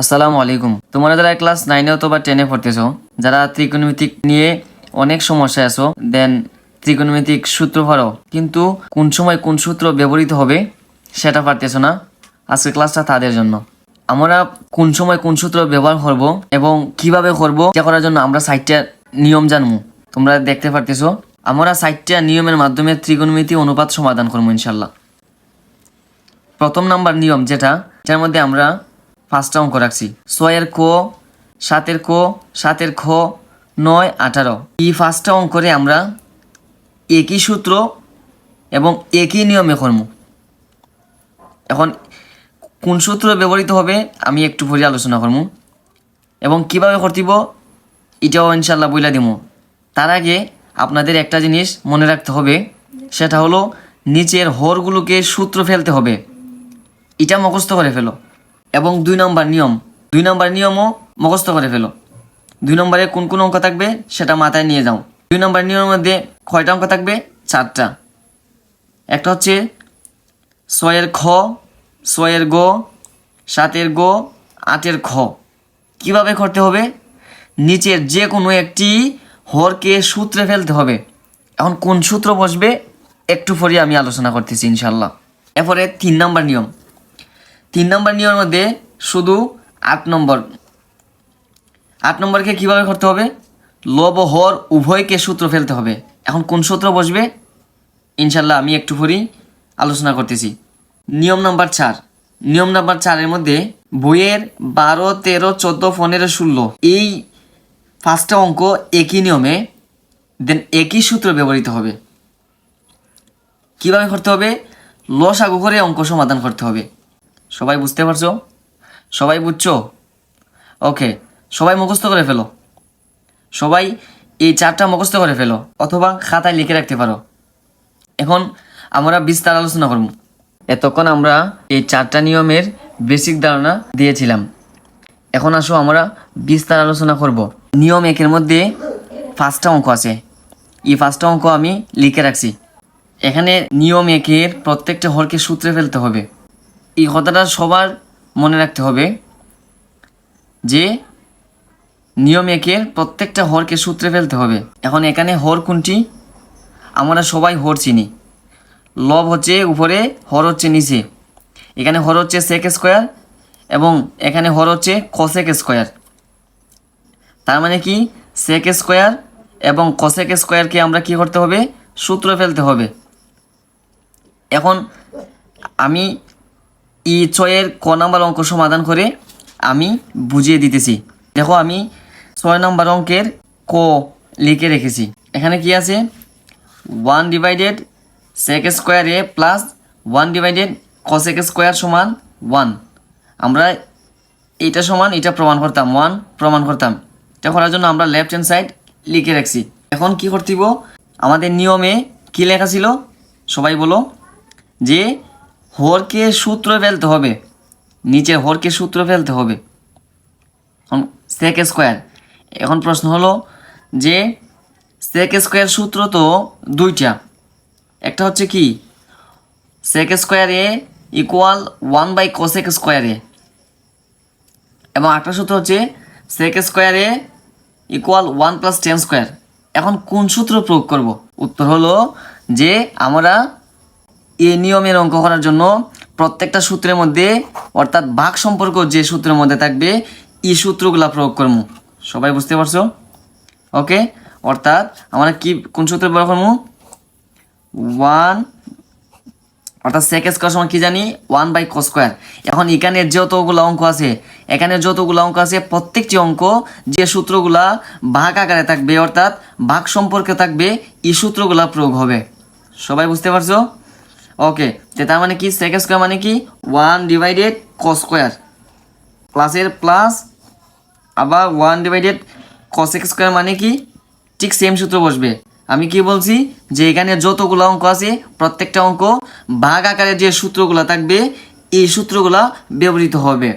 আসসালামু আলাইকুম। তোমরা যারা ক্লাস নাইনে অথবা টেনে পড়তেছো, যারা ত্রিকোণমিতিক নিয়ে অনেক সমস্যা আছো দেন ত্রিকোণমিতিক সূত্র পারো কিন্তু কোন সময় কোন সূত্র ব্যবহৃত হবে, সেটা পারতেছো না। আজকের ক্লাসটা তাদের জন্য। আমরা কোন সময় কোন সূত্র ব্যবহার করব এবং কীভাবে করব, এটা করার জন্য আমরা সাইটটা নিয়ম জানব। তোমরা দেখতে পারতেছো, আমরা সাইটটা নিয়মের মাধ্যমে ত্রিকোণমিতি অনুপাত সমাধান করব ইনশাল্লাহ প্রথম নাম্বার নিয়ম যেটা যার মধ্যে আমরা পাঁচটা অঙ্ক রাখছি। ছয়ের ক, সাতের ক, সাতের খ, নয়, আঠারো। এই পাঁচটা অঙ্করে আমরা একই সূত্র এবং একই নিয়মে কর্ম এখন কোন সূত্র ব্যবহৃত হবে আমি একটু পরে আলোচনা করব। এবং কীভাবে করতিব, এটাও ইনশাল্লাহ বইলা দিব। তার আগে আপনাদের একটা জিনিস মনে রাখতে হবে, সেটা হলো নিচের হরগুলোকে সূত্র ফেলতে হবে। এটা মুখস্থ করে ফেলো। এবং দুই নম্বর নিয়ম। দুই নম্বর নিয়মও মুখস্থ করে ফেলো। দুই নম্বরে কোন কোন অঙ্ক থাকবে সেটা মাথায় নিয়ে যাও। দুই নম্বর নিয়মের মধ্যে কয়টা অঙ্ক থাকবে? চারটা। একটা হচ্ছে ছয়ের খ, ছয়ের গ, সাতের গ, আটের খ। কীভাবে করতে হবে? নিচের যে কোনো একটি হরকে সূত্রে ফেলতে হবে। এখন কোন সূত্র বসবে? একটু পরে আমি আলোচনা করতেছি ইনশাল্লাহ এরপরে তিন নম্বর নিয়ম। তিন নম্বর নিয়মের মধ্যে শুধু আট নম্বর। আট নম্বরকে কীভাবে করতে হবে? লব হর উভয়কে সূত্র ফেলতে হবে। এখন কোন সূত্র বসবে? ইনশাল্লাহ আমি একটু পরেই আলোচনা করতেছি। নিয়ম নাম্বার চার। নিয়ম নাম্বার চারের মধ্যে বইয়ের বারো, তেরো, চোদ্দ, পনেরো, ষোলো এই পাঁচটা অঙ্ক একই নিয়মে দেন একই সূত্র ব্যবহৃত হবে। কীভাবে করতে হবে? লসাগু করে অঙ্ক সমাধান করতে হবে। সবাই বুঝতে পারছ? সবাই বুঝছ? ওকে, সবাই মুখস্থ করে ফেলো। সবাই এই চারটা মুখস্থ করে ফেলো, অথবা খাতায় লিখে রাখতে পারো। এখন আমরা বিস্তার আলোচনা করব। এতক্ষণ আমরা এই চারটা নিয়মের বেসিক ধারণা দিয়েছিলাম। এখন আসো আমরা বিস্তার আলোচনা করব। নিয়ম একের মধ্যে পাঁচটা অঙ্ক আছে। এই পাঁচটা অঙ্ক আমি লিখে রাখছি। এখানে নিয়ম একের প্রত্যেকটা হরকে সূত্রে ফেলতে হবে। এই কথাটা সবার মনে রাখতে হবে যে নিয়ম একের প্রত্যেকটা হরকে সূত্রে ফেলতে হবে। এখন এখানে হর কোনটি? আমরা সবাই হর চিনি। লব হচ্ছে উপরে, হর হচ্ছে নিচে। এখানে হর হচ্ছে সেক স্কোয়ার এবং এখানে হর হচ্ছে কসেক স্কোয়ার তার মানে কি? সেক স্কোয়ার এবং কসেক স্কোয়ারকে আমরা কি করতে হবে? সূত্র ফেলতে হবে। এখন আমি ই ছয়ের ক নাম্বার অঙ্ক সমাধান করে আমি বুঝিয়ে দিতেছি। দেখো আমি ছয় নম্বর অঙ্কের ক লিখে রেখেছি। এখানে কি আছে? One divided sec square A plus one divided ক কসেক স্কোয়ার সমান ওয়ান। আমরা এটা সমান এটা প্রমাণ করতাম, ওয়ান প্রমাণ করতাম। এটা করার জন্য আমরা লেফট হ্যান্ড সাইড লিখে রাখছি। এখন কি করতিব আমাদের নিয়মে কি লেখা ছিল? সবাই বলো যে হরকে সূত্র ফেলতে হবে। নিচের হরকে সূত্র ফেলতে হবে। এখন সেক স্কোয়ার এখন প্রশ্ন হলো যে সেক স্কোয়ার সূত্র তো দুইটা। একটা হচ্ছে কি? Sec square A equal one by cosec square A. এবং একটা সূত্র হচ্ছে sec square A equal one plus tan square এখন কোন সূত্র প্রয়োগ করব? উত্তর হলো যে আমরা এই নিয়মের অঙ্ক করার জন্য প্রত্যেকটা সূত্রের মধ্যে, অর্থাৎ ভাগ সম্পর্ক যে সূত্রের মধ্যে থাকবে, এই সূত্রগুলা প্রয়োগ করব সবাই বুঝতে পারছ? ওকে? অর্থাৎ আমরা কি, কোন সূত্র ব্যবহার করব ওয়ান, অর্থাৎ সেক স্কোয়ার সমান কি জানি? ওয়ান বাই কো স্কোয়ার এখন এখানে যতগুলো অঙ্ক আছে, এখানে যতগুলো অঙ্ক আছে, প্রত্যেকটি অঙ্ক যে সূত্রগুলা ভাগ আকারে থাকবে, অর্থাৎ ভাগ সম্পর্কে থাকবে, এই সূত্রগুলা প্রয়োগ হবে। সবাই বুঝতে পারছ? ওকে তার মানে কি? সেক স্কোয়ার মানে কি? ওয়ান ডিভাইডেড কো স্কোয়ার প্লাসের প্লাস আবার ওয়ান ডিভাইডেড ক কসেক স্কোয়ার মানে কি? ঠিক সেম সূত্র বসবে। আমি কি বলছি? যে এখানে যতগুলো অঙ্ক আছে, প্রত্যেকটা অঙ্ক ভাগ আকারে যে সূত্রগুলো থাকবে, এই সূত্রগুলা ব্যবহৃত হবে।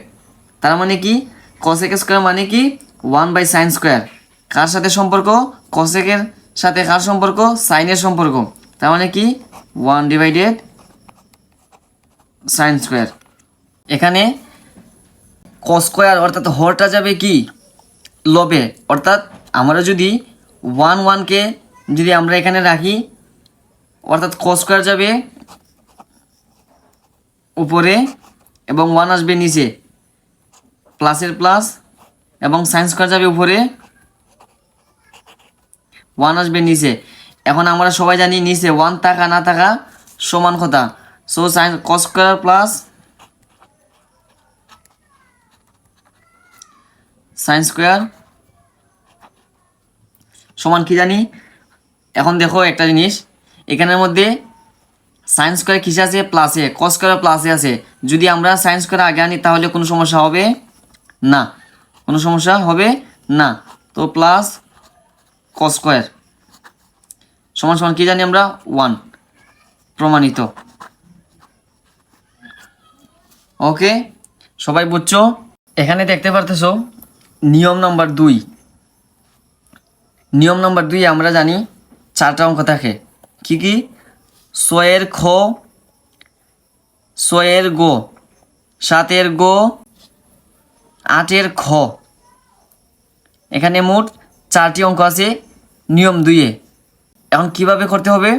তার মানে কি? কসেক স্কোয়ার মানে কি? ওয়ান বাই সাইন স্কোয়ার কার সাথে সম্পর্ক? কসেকের সাথে কার সম্পর্ক? সাইনের সম্পর্ক। তার মানে কি? One divided sine square. এখানে ক স্কোয়ার, অর্থাৎ হরটা যাবে কি? লবে। অর্থাৎ আমরা যদি ওয়ান ওয়ানকে যদি আমরা এখানে রাখি, অর্থাৎ ক স্কোয়ার যাবে উপরে এবং ওয়ান আসবে নিচে। প্লাসের প্লাস এবং সাইন স্কোয়ার যাবে উপরে, ওয়ান আসবে নিচে। এখন আমরা সবাই জানি নিচে ওয়ান থাকা না থাকা সমান কথা। So sine cos square plus sine square সমান কি জানি? এখন দেখো একটা জিনিস। এখানের মধ্যে সায়েন্স স্কোয়ার কিসে আছে? প্লাসে কস স্কোয়ার প্লাসে আছে। যদি আমরা সায়েন্স স্কোয়ার আগে আনি, তাহলে কোনো সমস্যা হবে না। কোনো সমস্যা হবে না। তো প্লাস কস স্কোয়ার সমান সমান কি জানি আমরা? ওয়ান প্রমাণিত। ওকে, সবাই বুঝছ? এখানে দেখতে পারতেছো, নিয়ম নাম্বার দুই। নিয়ম নাম্বার দুই আমরা জানি চারটা অঙ্ক থাকে। কি কি? ছয়ের খ ছয়ের গো, সাতের গো, আটের খ। এখানে মোট চারটি অঙ্ক আছে নিয়ম দুইয়ে। এখন কীভাবে করতে হবে?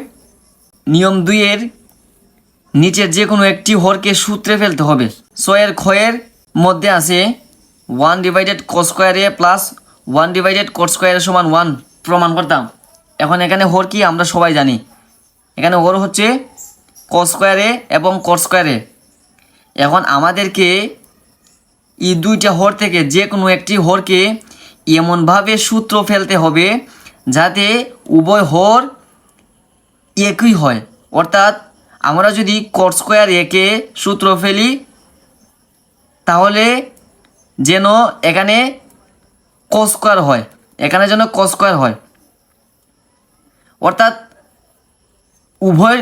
নিয়ম দুইয়ের নিচের যে কোনো একটি হরকে সূত্রে ফেলতে হবে। ছয়ের ক্ষয়ের মধ্যে আছে one divided cos square A plus one divided cot স্কোয়ারের সমান ওয়ান প্রমাণ করতাম এখন এখানে হর কি আমরা সবাই জানি। এখানে হর হচ্ছে কোস স্কোয়ারে এবং কোট স্কোয়ারে এখন আমাদেরকে এই দুইটা হর থেকে যে কোনো একটি হরকে এমনভাবে সূত্র ফেলতে হবে যাতে উভয় হর একই হয়। অর্থাৎ আমরা যদি কট স্কোয়ার একে সূত্র ফেলি, তাহলে যেন এখানে কস স্কোয়ার হয়। এখানে যেন কস স্কোয়ার হয়। অর্থাৎ উভয়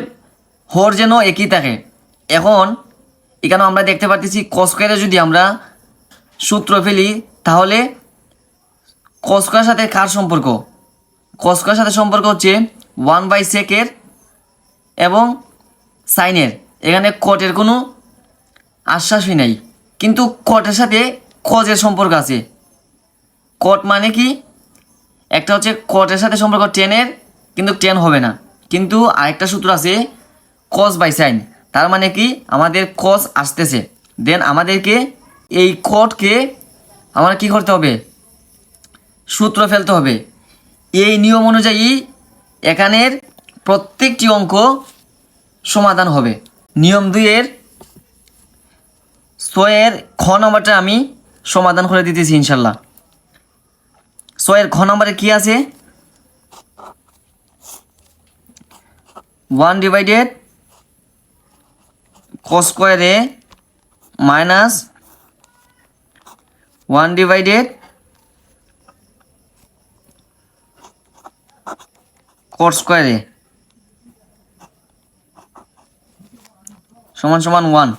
হর যেন একই থাকে। এখন এখানে আমরা দেখতে পাচ্ছি কস স্কোয়ারে যদি আমরা সূত্র ফেলি, তাহলে কস স্কোয়ার সাথে কার সম্পর্ক? কস স্কোয়ার সাথে সম্পর্ক হচ্ছে ওয়ান বাই সেকের এবং সাইনের। এখানে কটের কোনো আশ্বাসই নাই। কিন্তু কটের সাথে কজের সম্পর্ক আছে? কট মানে কি? একটা হচ্ছে কটের সাথে সম্পর্ক টেনের, কিন্তু টেন হবে না। কিন্তু আরেকটা সূত্র আছে কস বাই সাইন। তার মানে কি? আমাদের কস আসতেছে। দেন আমাদেরকে এই কটকে আমার কি করতে হবে? সূত্র ফেলতে হবে। এই নিয়ম অনুযায়ী এখানের প্রত্যেকটি অঙ্ক সমাধান হবে। নিয়ম দুইয়ের ছয়ের খ নম্বরটা আমি সমাধান করে দিতেছি ইনশাল্লাহ। ছয়ের খ নম্বরে কি আছে? ওয়ান ডিভাইডেড কস স্কোয়ারে মাইনাস ওয়ান ডিভাইডেড কট স্কোয়ারে। সমান সমান ওয়ান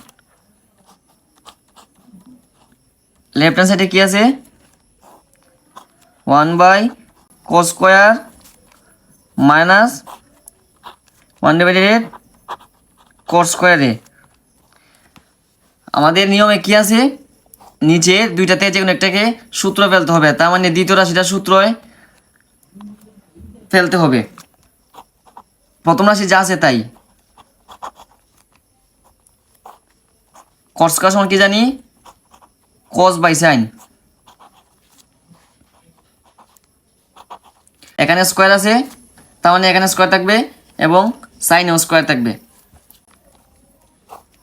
লেফট হ্যান্ড সাইডে কি আছে? One by cos square minus one divided cot স্কোয়ারে আমাদের নিয়মে কি আছে? নিচে দুইটাতে যে কোনো একটাকে সূত্র ফেলতে হবে, তার মানে দ্বিতীয় রাশিটা সূত্রয় ফেলতে হবে। প্রথম রাশি যা আছে তাই। কস সমান কি জানি? Cos by sine. এখানে স্কোয়ার আছে, তার মানে এখানে স্কোয়ার থাকবে এবং সাইনেও স্কোয়ার থাকবে।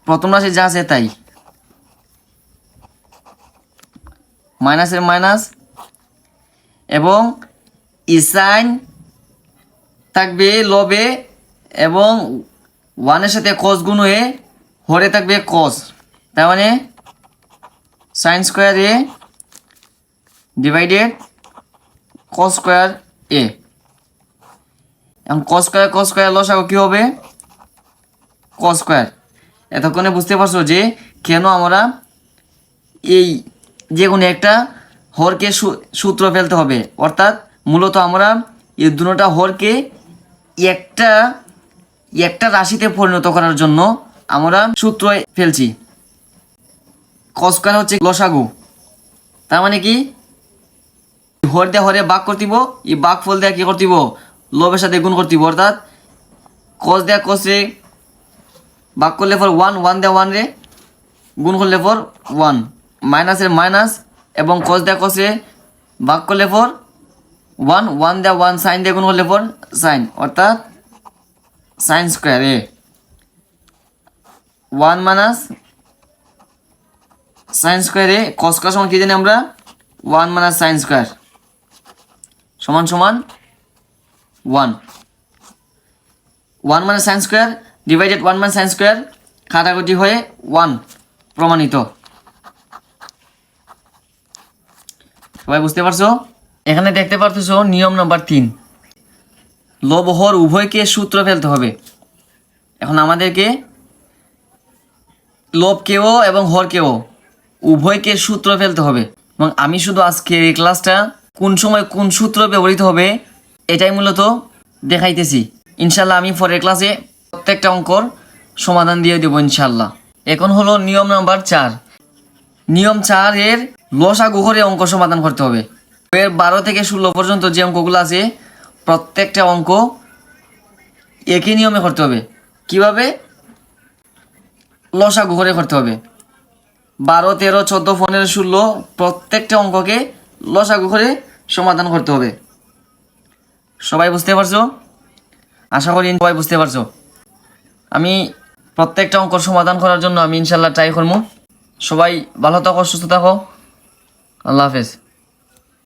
প্রথম রাশি যা আছে তাই। মাইনাসের মাইনাস এবং ইসাইন থাকবে লবে এবং ওয়ানের সাথে কস গুণ হয়ে হরে থাকবে কস। তার মানে sine square A divided cos square A এখন কস স্কোয়ার কস স্কোয়ার লসাগো কী হবে? কস স্কোয়ার এতক্ষণে বুঝতে পারছ যে কেন আমরা এই যে কোনো একটা হরকে সূত্র ফেলতে হবে। অর্থাৎ মূলত আমরা এই দুটা হরকে একটা একটা রাশিতে পরিণত করার জন্য আমরা সূত্র ফেলছি। কস্কার হচ্ছে লসাগু। তার মানে কি? হর দিয়ে হরে বাঘ করতিব, এই বাঘ ফল দিয়ে কি করতিব? লবের সাথে গুণ করতিব, অর্থাৎ কস দেয়া কস রে, বাক করলে পর ওয়ান ওয়ান দেয়া ওয়ান রে, গুণ করলে পর ওয়ান মাইনাসের মাইনাস এবং কস দেয়া কসে বাক করলে পর ওয়ান ওয়ান দেয়া ওয়ান সাইন দিয়ে গুণ করলে পর সাইন অর্থাৎ sine square A. One minus sine স্কোয়ারে কস কস সমান কি জানি আমরা? ওয়ান মাইনাস সাইন স্কোয়ার সমান সমান one one minus sine square divided one minus sine square কাটাকুটি হয়ে ওয়ান প্রমাণিত। সবাই বুঝতে পারছ? এখানে দেখতে পারতেছো নিয়ম নাম্বার তিন। লব হর উভয়কে সূত্র ফেলতে হবে। এখন আমাদেরকে লোভকেও এবং হরকেও উভয়কে সূত্র ফেলতে হবে। এবং আমি শুধু আজকে এই ক্লাসটা কোন সময় কোন সূত্র ব্যবহৃত হবে, এটাই মূলত দেখাইতেছি। ইনশাল্লাহ আমি পরের ক্লাসে প্রত্যেকটা অঙ্কর সমাধান দিয়ে দেবো ইনশাল্লাহ এখন হলো নিয়ম নাম্বার চার। নিয়ম চার এর লসা করে অঙ্ক সমাধান করতে হবে। এর বারো থেকে ষোলো পর্যন্ত যে অঙ্কগুলো আছে, প্রত্যেকটা অঙ্ক একই নিয়মে করতে হবে। কীভাবে? লসা করে করতে হবে। বারো, তেরো, চোদ্দ, পনেরো, ষোলো প্রত্যেকটা অঙ্ককে লসাগু করে সমাধান করতে হবে। সবাই বুঝতে পারছ? আশা করি সবাই বুঝতে পারছ। আমি প্রত্যেকটা অঙ্ক সমাধান করার জন্য আমি ইনশাল্লাহ ট্রাই করব। সবাই ভালো থাকো, সুস্থ থাকো। আল্লাহ হাফেজ।